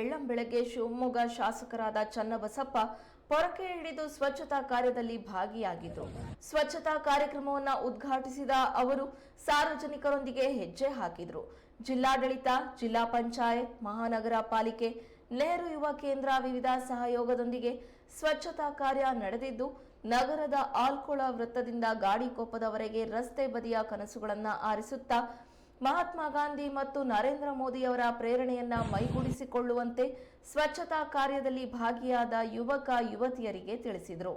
ಬೆಳ್ಳಂಬೆಳಗ್ಗೆ ಶಿವಮೊಗ್ಗ ಶಾಸಕರಾದ ಚನ್ನಬಸಪ್ಪ ಪೊರಕೆ ಹಿಡಿದು ಸ್ವಚ್ಛತಾ ಕಾರ್ಯದಲ್ಲಿ ಭಾಗಿಯಾಗಿದ್ದರು ಸ್ವಚ್ಛತಾ ಕಾರ್ಯಕ್ರಮವನ್ನು ಉದ್ಘಾಟಿಸಿದ ಅವರು ಸಾರ್ವಜನಿಕರೊಂದಿಗೆ ಹೆಜ್ಜೆ ಹಾಕಿದರು. ಜಿಲ್ಲಾಡಳಿತ, ಜಿಲ್ಲಾ ಪಂಚಾಯತ್, ಮಹಾನಗರ ಪಾಲಿಕೆ, ನೆಹರು ಯುವ ಕೇಂದ್ರ ವಿವಿಧ ಸಹಯೋಗದೊಂದಿಗೆ ಸ್ವಚ್ಛತಾ ಕಾರ್ಯ ನಡೆದಿದ್ದು, ನಗರದ ಆಲ್ಕೊಳ ವೃತ್ತದಿಂದ ಗಾಡಿಕೊಪ್ಪದವರೆಗೆ ರಸ್ತೆ ಬದಿಯ ಕನಸುಗಳನ್ನು ಆರಿಸುತ್ತಾ ಮಹಾತ್ಮ ಗಾಂಧಿ ಮತ್ತು ನರೇಂದ್ರ ಮೋದಿಯವರ ಪ್ರೇರಣೆಯನ್ನ ಮೈಗೂಡಿಸಿಕೊಳ್ಳುವಂತೆ ಸ್ವಚ್ಛತಾ ಕಾರ್ಯದಲ್ಲಿ ಭಾಗಿಯಾದ ಯುವಕ ಯುವತಿಯರಿಗೆ ತಿಳಿಸಿದರು.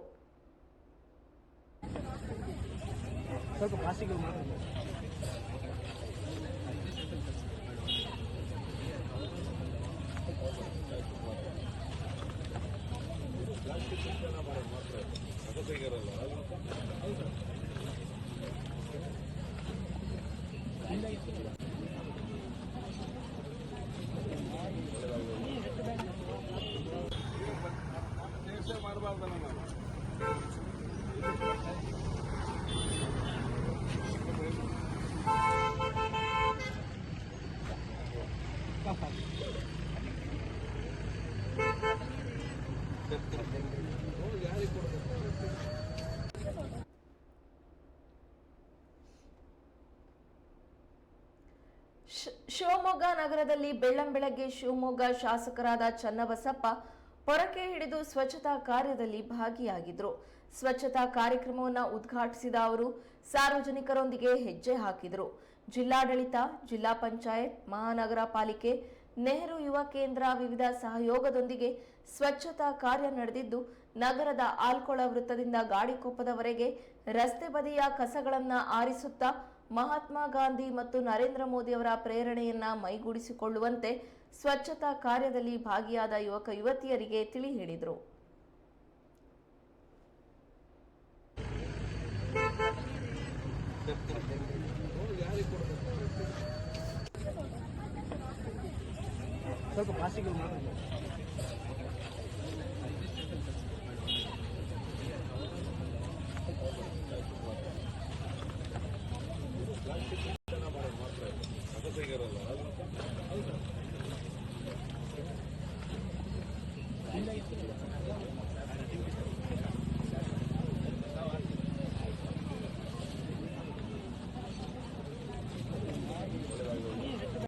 ಶಿವಮೊಗ್ಗ ನಗರದಲ್ಲಿ ಬೆಳ್ಳಂಬೆಳಗ್ಗೆ ಶಿವಮೊಗ್ಗ ಶಾಸಕರಾದ ಚನ್ನಬಸಪ್ಪ ಪೊರಕೆ ಹಿಡಿದು ಸ್ವಚ್ಛತಾ ಕಾರ್ಯದಲ್ಲಿ ಭಾಗಿಯಾಗಿದ್ರು. ಸ್ವಚ್ಛತಾ ಕಾರ್ಯಕ್ರಮವನ್ನು ಉದ್ಘಾಟಿಸಿದ ಅವರು ಸಾರ್ವಜನಿಕರೊಂದಿಗೆ ಹೆಜ್ಜೆ ಹಾಕಿದರು. ಜಿಲ್ಲಾಡಳಿತ, ಜಿಲ್ಲಾ ಪಂಚಾಯತ್, ಮಹಾನಗರ ಪಾಲಿಕೆ, ನೆಹರು ಯುವ ಕೇಂದ್ರ ವಿವಿಧ ಸಹಯೋಗದೊಂದಿಗೆ ಸ್ವಚ್ಛತಾ ಕಾರ್ಯ ನಡೆದಿದ್ದು, ನಗರದ ಆಲ್ಕೊಳ ವೃತ್ತದಿಂದ ಗಾಡಿಕೊಪ್ಪದವರೆಗೆ ರಸ್ತೆ ಬದಿಯ ಕಸಗಳನ್ನು ಆರಿಸುತ್ತಾ ಮಹಾತ್ಮ ಗಾಂಧಿ ಮತ್ತು ನರೇಂದ್ರ ಮೋದಿಯವರ ಪ್ರೇರಣೆಯನ್ನ ಮೈಗೂಡಿಸಿಕೊಳ್ಳುವಂತೆ ಸ್ವಚ್ಛತಾ ಕಾರ್ಯದಲ್ಲಿ ಭಾಗಿಯಾದ ಯುವಕ ಯುವತಿಯರಿಗೆ ತಿಳಿ ಹೇಳಿದರು. ಸ್ವಲ್ಪ